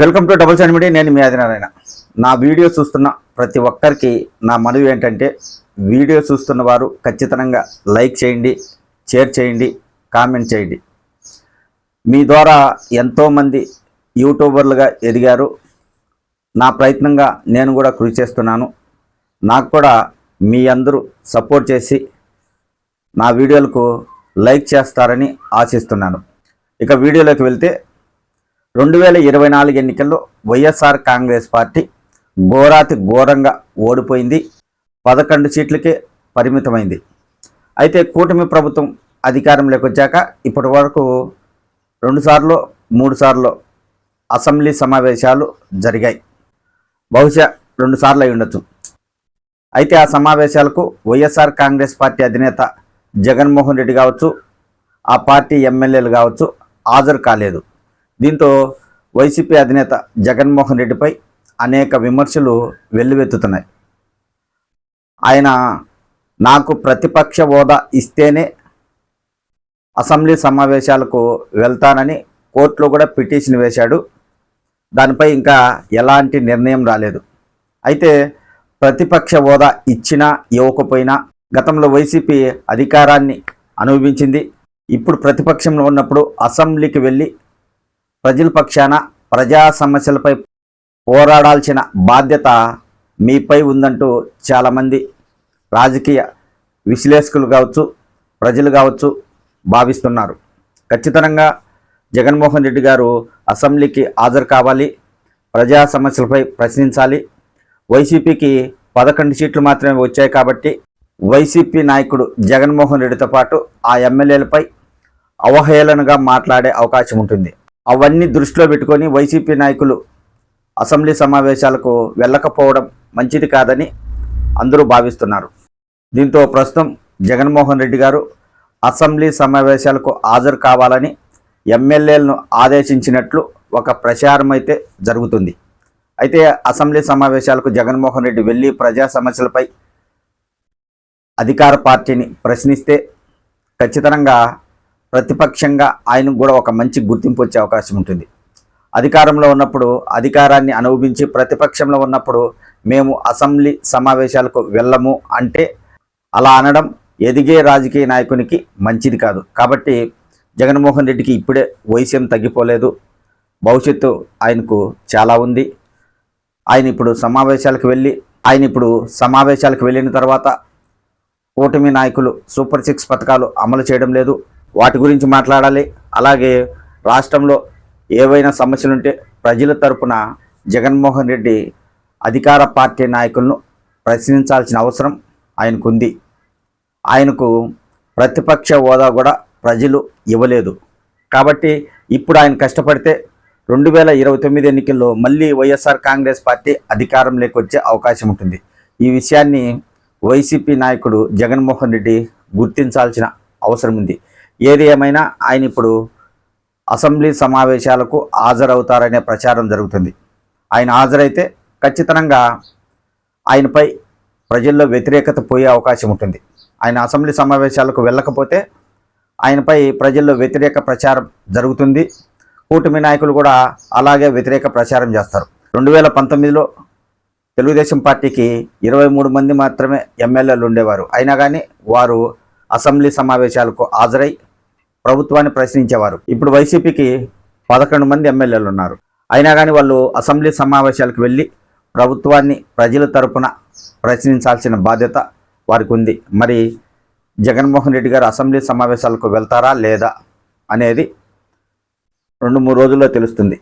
Welcome to double sign media. నేను మీ ఆదినారాయణ. నా వీడియో చూస్తున్న ప్రతి ఒక్కరికి నా మనవి ఏంటంటే వీడియో చూస్తున్న వారు ఖచ్చితంగా లైక్ చేయండి షేర్ చేయండి కామెంట్ చేయండి. మీ ద్వారా ఎంతోమంది యూట్యూబర్లుగా ఎదిగారు. నా ప్రయత్నంగా నేను కూడా కృషి చేస్తున్నాను. నాకు కూడా మీ అందరూ సపోర్ట్ చేసి నా వీడియోలకు లైక్ చేస్తారని ఆశిస్తున్నాను. ఇక వీడియోలోకి వెళ్తే రెండు వేల ఇరవై నాలుగు ఎన్నికల్లో వైఎస్ఆర్ కాంగ్రెస్ పార్టీ ఘోరాతి ఘోరంగా ఓడిపోయింది. పదకొండు సీట్లకే పరిమితమైంది. అయితే కూటమి ప్రభుత్వం అధికారంలోకి వచ్చాక ఇప్పటి వరకు రెండుసార్లు మూడు సార్లు అసెంబ్లీ సమావేశాలు జరిగాయి. బహుశా రెండుసార్లు అయి ఉండొచ్చు. అయితే ఆ సమావేశాలకు వైఎస్ఆర్ కాంగ్రెస్ పార్టీ అధినేత జగన్మోహన్ రెడ్డి కావచ్చు ఆ పార్టీ ఎమ్మెల్యేలు కావచ్చు హాజరు కాలేదు. దీంతో వైసీపీ అధినేత జగన్మోహన్ రెడ్డిపై అనేక విమర్శలు వెల్లువెత్తుతున్నాయి. ఆయన నాకు ప్రతిపక్ష హోదా ఇస్తేనే అసెంబ్లీ సమావేశాలకు వెళ్తానని కోర్టులో కూడా పిటిషన్ వేశాడు. దానిపై ఇంకా ఎలాంటి నిర్ణయం రాలేదు. అయితే ప్రతిపక్ష హోదా ఇచ్చినా ఇవ్వకపోయినా గతంలో వైసీపీ అధికారాన్ని అనుభవించింది. ఇప్పుడు ప్రతిపక్షంలో ఉన్నప్పుడు అసెంబ్లీకి వెళ్ళి ప్రజల పక్షాన ప్రజా సమస్యలపై పోరాడాల్సిన బాధ్యత మీపై ఉందంటూ చాలామంది రాజకీయ విశ్లేషకులు కావచ్చు ప్రజలు కావచ్చు భావిస్తున్నారు. ఖచ్చితంగా జగన్మోహన్ రెడ్డి గారు అసెంబ్లీకి హాజరు కావాలి ప్రజా సమస్యలపై ప్రశ్నించాలి. వైసీపీకి పదకొండు సీట్లు మాత్రమే వచ్చాయి కాబట్టి వైసీపీ నాయకుడు జగన్మోహన్ రెడ్డితో పాటు ఆ ఎమ్మెల్యేలపై అవహేళనగా మాట్లాడే అవకాశం ఉంటుంది. అవన్నీ దృష్టిలో పెట్టుకొని వైసీపీ నాయకులు అసెంబ్లీ సమావేశాలకు వెళ్ళకపోవడం మంచిది కాదని అందరూ భావిస్తున్నారు. దీంతో ప్రస్తుతం జగన్మోహన్ రెడ్డి గారు అసెంబ్లీ సమావేశాలకు హాజరు కావాలని ఎమ్మెల్యేలను ఆదేశించినట్లు ఒక ప్రచారం అయితే జరుగుతుంది. అయితే అసెంబ్లీ సమావేశాలకు జగన్మోహన్ రెడ్డి వెళ్ళి ప్రజా సమస్యలపై అధికార పార్టీని ప్రశ్నిస్తే ఖచ్చితంగా ప్రతిపక్షంగా ఆయనకు కూడా ఒక మంచి గుర్తింపు వచ్చే అవకాశం ఉంటుంది. అధికారంలో ఉన్నప్పుడు అధికారాన్ని అనుభవించి ప్రతిపక్షంలో ఉన్నప్పుడు మేము అసెంబ్లీ సమావేశాలకు వెళ్ళము అంటే అలా అనడం ఎదిగే రాజకీయ నాయకునికి మంచిది కాదు. కాబట్టి జగన్మోహన్ రెడ్డికి ఇప్పుడే వైసీఎం తగ్గిపోలేదు. భవిష్యత్తు ఆయనకు చాలా ఉంది. ఆయన ఇప్పుడు సమావేశాలకు వెళ్ళి ఆయన ఇప్పుడు సమావేశాలకు వెళ్ళిన తర్వాత కూటమి నాయకులు సూపర్ సిక్స్ పథకాలు అమలు చేయడం లేదు. వాటి గురించి మాట్లాడాలి. అలాగే రాష్ట్రంలో ఏవైనా సమస్యలుంటే ప్రజల తరపున జగన్మోహన్ రెడ్డి అధికార పార్టీ నాయకులను ప్రశ్నించాల్సిన అవసరం ఆయనకుంది. ఆయనకు ప్రతిపక్ష హోదా కూడా ప్రజలు ఇవ్వలేదు. కాబట్టి ఇప్పుడు ఆయన కష్టపడితే రెండు వేల ఇరవై తొమ్మిది ఎన్నికల్లో మళ్ళీ వైఎస్ఆర్ కాంగ్రెస్ పార్టీ అధికారంలోకి వచ్చే అవకాశం ఉంటుంది. ఈ విషయాన్ని వైసీపీ నాయకుడు జగన్మోహన్ రెడ్డి గుర్తించాల్సిన అవసరం ఉంది. ఏది ఏమైనా ఆయన ఇప్పుడు అసెంబ్లీ సమావేశాలకు హాజరవుతారనే ప్రచారం జరుగుతుంది. ఆయన హాజరైతే ఖచ్చితంగా ఆయనపై ప్రజల్లో వ్యతిరేకత పోయే అవకాశం ఉంటుంది. ఆయన అసెంబ్లీ సమావేశాలకు వెళ్ళకపోతే ఆయనపై ప్రజల్లో వ్యతిరేక ప్రచారం జరుగుతుంది. కూటమి నాయకులు కూడా అలాగే వ్యతిరేక ప్రచారం చేస్తారు. రెండు వేల పంతొమ్మిదిలో తెలుగుదేశం పార్టీకి ఇరవై మూడు మంది మాత్రమే ఎమ్మెల్యేలు ఉండేవారు. అయినా కానీ వారు అసెంబ్లీ సమావేశాలకు హాజరై ప్రభుత్వాన్ని ప్రశ్నించేవారు. ఇప్పుడు వైసీపీకి పదకొండు మంది ఎమ్మెల్యేలు ఉన్నారు. అయినా కానీ వాళ్ళు అసెంబ్లీ సమావేశాలకు వెళ్ళి ప్రభుత్వాన్ని ప్రజల తరపున ప్రశ్నించాల్సిన బాధ్యత వారికి ఉంది మరి జగన్మోహన్ రెడ్డి గారు అసెంబ్లీ సమావేశాలకు వెళ్తారా లేదా అనేది రెండు మూడు రోజుల్లో తెలుస్తుంది.